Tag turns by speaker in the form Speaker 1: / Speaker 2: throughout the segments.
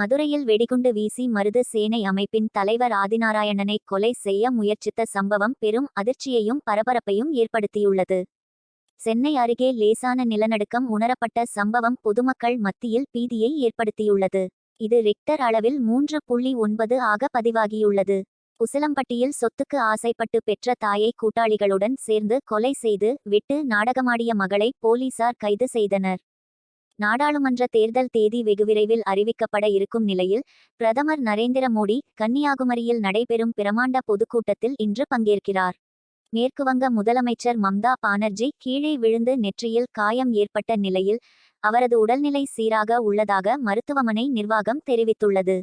Speaker 1: மதுரையில் வெடிகுண்டு வீசி மருது சேனை அமைப்பின் தலைவர் ஆதிநாராயணனை கொலை செய்ய முயற்சித்த சம்பவம் பெரும் அதிர்ச்சியையும் பரபரப்பையும் ஏற்படுத்தியுள்ளது. சென்னை அருகே லேசான நிலநடுக்கம் உணரப்பட்ட சம்பவம் பொதுமக்கள் மத்தியில் பீதியை ஏற்படுத்தியுள்ளது. இது ரிக்டர் அளவில் மூன்று புள்ளி ஒன்பது ஆக பதிவாகியுள்ளது. உசிலம்பட்டியில் சொத்துக்கு ஆசைப்பட்டு பெற்ற தாயை கூட்டாளிகளுடன் சேர்ந்து கொலை செய்து விட்டு நாடகமாடிய மகளை போலீசார் கைது செய்தனர். நாடாளுமன்ற தேர்தல் தேதி வெகுவிரைவில் அறிவிக்கப்பட இருக்கும் நிலையில் பிரதமர் நரேந்திர மோடி கன்னியாகுமரியில் நடைபெறும் பிரமாண்ட பொதுக்கூட்டத்தில் இன்று பங்கேற்கிறார். மேற்குவங்க முதலமைச்சர் மம்தா பானர்ஜி கீழே விழுந்து நெற்றியில் காயம் ஏற்பட்ட நிலையில் அவரது உடல்நிலை சீராக உள்ளதாக மருத்துவமனை நிர்வாகம் தெரிவித்துள்ளது.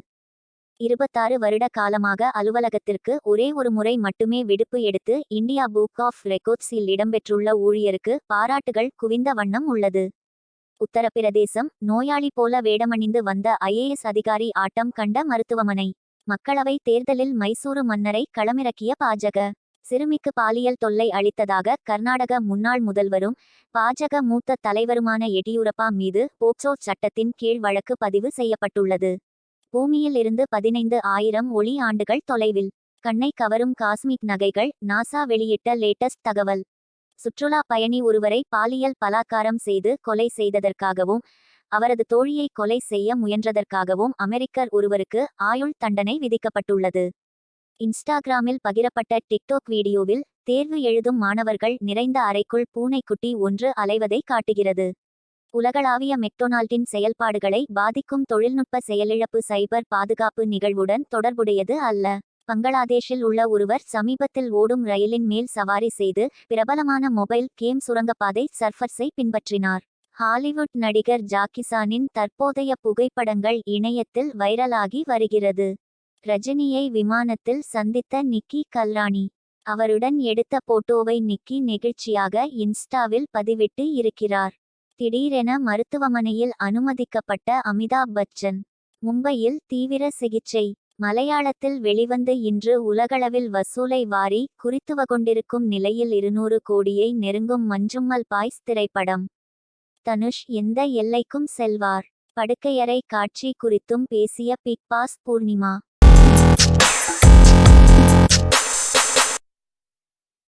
Speaker 1: இருபத்தாறு வருட காலமாக அலுவலகத்திற்கு ஒரே ஒரு முறை மட்டுமே விடுப்பு எடுத்து இந்தியா புக் ஆஃப் ரெக்கார்ட்ஸில் இடம்பெற்றுள்ள ஊழியருக்கு பாராட்டுகள் குவிந்த வண்ணம் உள்ளது. உத்தரப்பிரதேசம் நோயாளி போல வேடமணிந்து வந்த ஐஏஎஸ் அதிகாரி ஆட்டம் கண்ட மருத்துவமனை. மக்களவை தேர்தலில் மைசூரு மன்னரை களமிறக்கிய பாஜக. சிறுமிக்கு பாலியல் தொல்லை அளித்ததாக கர்நாடக முன்னாள் முதல்வரும் பாஜக மூத்த தலைவருமான எடியூரப்பா மீது போக்சோ சட்டத்தின் கீழ் வழக்கு பதிவு செய்யப்பட்டுள்ளது. பூமியில் இருந்து பதினைந்து ஆயிரம் ஒளி ஆண்டுகள் தொலைவில். கண்ணை கவரும் காஸ்மிக் நகைகள் நாசா வெளியிட்ட லேட்டஸ்ட் தகவல். சுற்றுலா பயணி ஒருவரை பாலியல் பலாத்காரம் செய்து கொலை செய்ததற்காகவும் அவரது தோழியை கொலை செய்ய முயன்றதற்காகவும் அமெரிக்கர் ஒருவருக்கு ஆயுள் தண்டனை விதிக்கப்பட்டுள்ளது. இன்ஸ்டாகிராமில் பகிரப்பட்ட டிக்டோக் வீடியோவில் தேர்வு எழுதும் மாணவர்கள் நிறைந்த அறைக்குள் பூனைக்குட்டி ஒன்று அலைவதை காட்டுகிறது. உலகளாவிய மெக்டொனால்டின் செயல்பாடுகளை பாதிக்கும் தொழில்நுட்ப செயலிழப்பு சைபர் பாதுகாப்பு நிகழ்வுடன் தொடர்புடையது அல்ல. பங்களாதேஷில் உள்ள ஒருவர் சமீபத்தில் ஓடும் ரயிலின் மேல் சவாரி செய்து பிரபலமான மொபைல் கேம் சுரங்கப்பாதை சர்ஃபர்ஸை பின்பற்றினார். ஹாலிவுட் நடிகர் ஜாக்கிசானின் தற்போதைய புகைப்படங்கள் இணையத்தில் வைரலாகி வருகிறது. ரஜினியை விமானத்தில் சந்தித்த நிக்கி கல்ராணி அவருடன் எடுத்த போட்டோவை நிக்கி நெகிழ்ச்சியாக இன்ஸ்டாவில் பதிவிட்டு இருக்கிறார். திடீரென மருத்துவமனையில் அனுமதிக்கப்பட்ட அமிதாப் பச்சன் மும்பையில் தீவிர சிகிச்சை மலையாளத்தில் வெளிவந்து இன்று உலகளவில் வசூலை வாரி குறித்துவ கொண்டிருக்கும் நிலையில் இருநூறு கோடியை நெருங்கும் மஞ்சும்மல் பாய்ஸ் திரைப்படம். தனுஷ் எந்த எல்லைக்கும் செல்வார். படுக்கையறை காட்சி குறித்தும் பேசிய பிக் பாஸ் பூர்ணிமா.